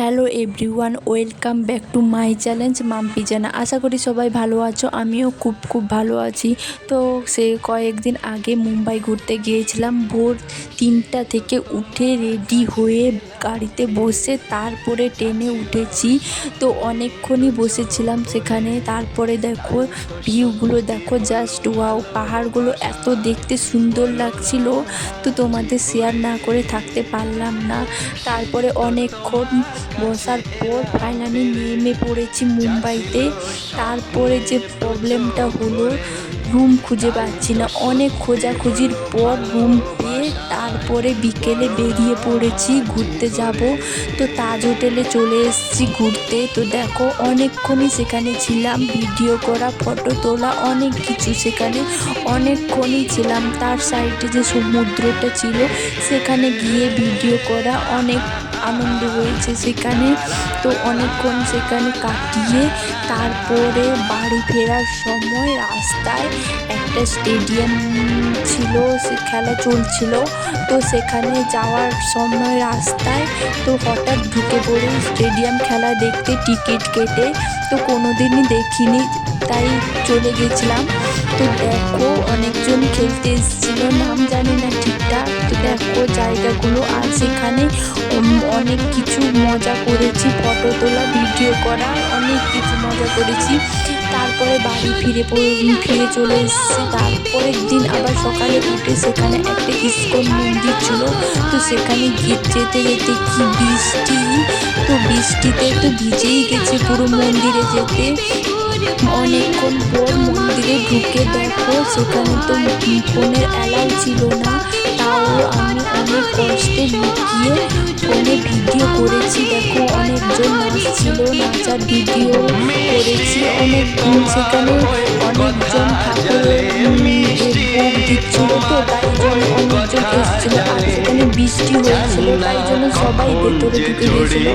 Hello everyone, welcome back to my challenge. Mampi Jana, আশা করি সবাই ভালো আছো, আমিও খুব খুব ভালো আছি। তো সে কয়েকদিন আগে মুম্বাই ঘুরতে গিয়েছিলাম, ভোর তিনটা থেকে উঠে রেডি হয়ে গাড়িতে বসে তারপরে ট্রেনে উঠেছি। তো অনেকক্ষণই বসেছিলাম সেখানে, তারপরে দেখো ভিউগুলো দেখো, জাস্ট ওয়াও, পাহাড়গুলো এত দেখতে সুন্দর লাগছিল। তো তোমাদের শেয়ার না করে থাকতে পারলাম না। তারপরে অনেকক্ষণ বসার পর ফাইনালি নেমে পড়েছি মুম্বাইতে। তারপরে যে প্রবলেমটা হলো রুম খুঁজে পাচ্ছি না। অনেক খোঁজাখুঁজির পর রুম পেয়ে তারপরে বিকেলে বেরিয়ে পড়েছি, ঘুরতে যাব। তো তাজ হোটেলে চলে এসেছি ঘুরতে। তো দেখো, অনেকক্ষণই সেখানে ছিলাম ভিডিও করা ফটো তোলা, অনেক কিছু সেখানে অনেকক্ষণই ছিলাম। তার সাইডে যে সমুদ্রটা ছিল, সেখানে গিয়ে ভিডিও করা, অনেক আনন্দ হয়েছে সেখানে। তো অনেকক্ষণ সেখানে কাটিয়ে তারপরে বাড়ি ফেরার সময় রাস্তায় একটা স্টেডিয়াম ছিল, সে খেলা চলছিল। তো সেখানে যাওয়ার সময় রাস্তায় তো হঠাৎ ঢুকে পড়ে স্টেডিয়াম খেলা দেখতে, টিকিট কেটে। তো কোনো দিনই দেখিনি, তাই চলে গেছিলাম। তো দেখো, অনেকজন খেলতে এসেছিল। নাম জানি না ঠিকঠাক তো দেখো, জায়গাগুলো আর সেখানে অনেক কিছু মজা করেছি, ফটো তোলা, ভিডিও করা, অনেক কিছু মজা করেছি। তারপরে বাড়ি ফিরে ফিরে চলে এসেছি। তারপরের দিন আবার সকালে উঠে সেখানে একটা ইস্কন মন্দির ছিল। তো সেখানে যেতে যেতে কি বৃষ্টি? তো বৃষ্টিতে তো ভিজেই গেছে পুরো মন্দিরে যেতে। অনেকক্ষণ পর মন্দিরে ঢুকে দেখো, সেখানে তো ফোনের অ্যালাউ ছিল না। তাও আমি অনেক কষ্টে লুকিয়ে ফোনে ভিডিও করেছি। দেখো, অনেকজন নাচছিল নাচার ভিডিও করেছি অনেক সেখানে অনেকজন ঠাকুরের ভোগ দিচ্ছিল তো, তাই জন্য অনেকজন এসেছিল। আর সেখানে বৃষ্টি হয়েছিল, তাই জন্য সবাই ভেতরে ঢুকে গেছিল।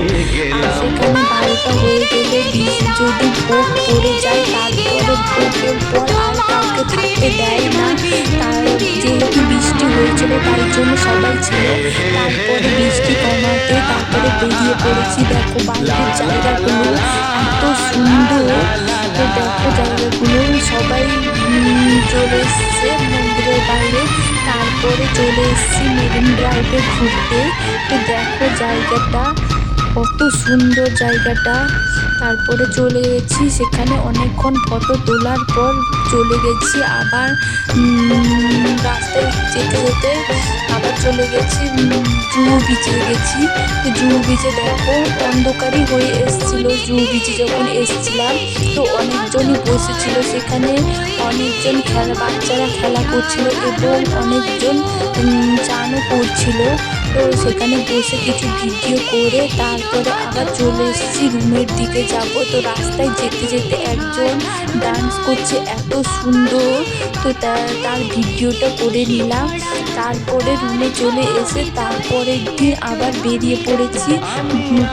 আর সেখানে বারোটা হয়ে গেলে যদি থাকতে দেয় না। তার যেহেতু বৃষ্টি হয়েছিল, তার জন্য সবাই ছিল। তারপরে বৃষ্টি কমাতে, তারপরে বেরিয়ে পড়েছি। দেখো বাইরের জায়গাগুলো এত সুন্দর। দেখো জায়গাগুলো, সবাই চলে এসছে মন্দিরের বাইরে। তারপরে চলে এসেছি মেরিন ড্রাইভে ঘুরতে। তো দেখো জায়গাটা কত সুন্দর জায়গাটা। তারপরে চলে গেছি, সেখানে অনেকক্ষণ ফটো তোলার পর চলে গেছি, আবার রাস্তায় যেতে যেতে আবার চলে গেছি জুহু বিচে গেছি। জুহু বিচে দেখো, অন্ধকারই হয়ে এসেছিল জুহু বিচে যখন এসছিলাম। তো অনেকজনই বসেছিল সেখানে, অনেকজন খেলা, বাচ্চারা খেলা করছিল এবং অনেকজন চানও করছিল। সেখানে বসে কিছু ভিডিও করে তারপরে আবার চলে এসেছি রুমের দিকে যাব। তো রাস্তায় যেতে যেতে একজন ডান্স করছে, এত সুন্দর। তো, তার ভিডিওটা করে নিলাম। তারপরে রুমে চলে এসে তারপরের দিন আবার বেরিয়ে পড়েছি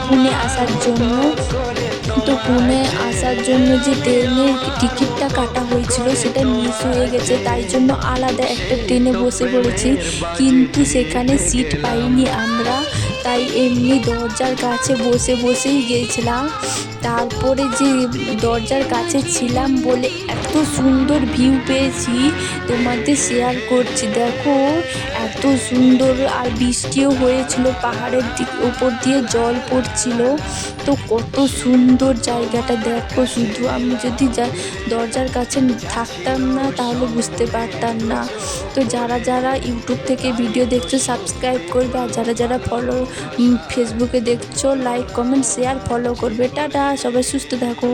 পুনে আসার জন্য। তো পুনে আসার জন্য যে ট্রেনের টিকিটটা কাটা হয়েছিল, সেটা মিস হয়ে গেছে। তাই জন্য আলাদা একটা ট্রেনে বসে পড়েছি। কিন্তু সেখানে সিট পাইনি আমরা। তাই এমনি দরজার কাছে বসে বসেই গিয়েছিলাম তারপরে যে দরজার কাছে ছিলাম বলে এত সুন্দর ভিউ পেয়েছি, তোমাদের শেয়ার করছি। দেখো, এত সুন্দর আর বৃষ্টিও হয়েছিল, পাহাড়ের দিক ওপর দিয়ে জল পড়ছিল। তো কত সুন্দর জায়গাটা, দেখো শুধু আমি যদি দরজার কাছে থাকতাম না, তাহলে বুঝতে পারতাম না। তো যারা যারা ইউটিউব থেকে ভিডিও দেখছ সাবস্ক্রাইব করবে। আর যারা যারা ফলো ফেসবুকে দেখছ লাইক কমেন্ট শেয়ার ফলো করবে। টাটা সবাই সুস্থ থাকো।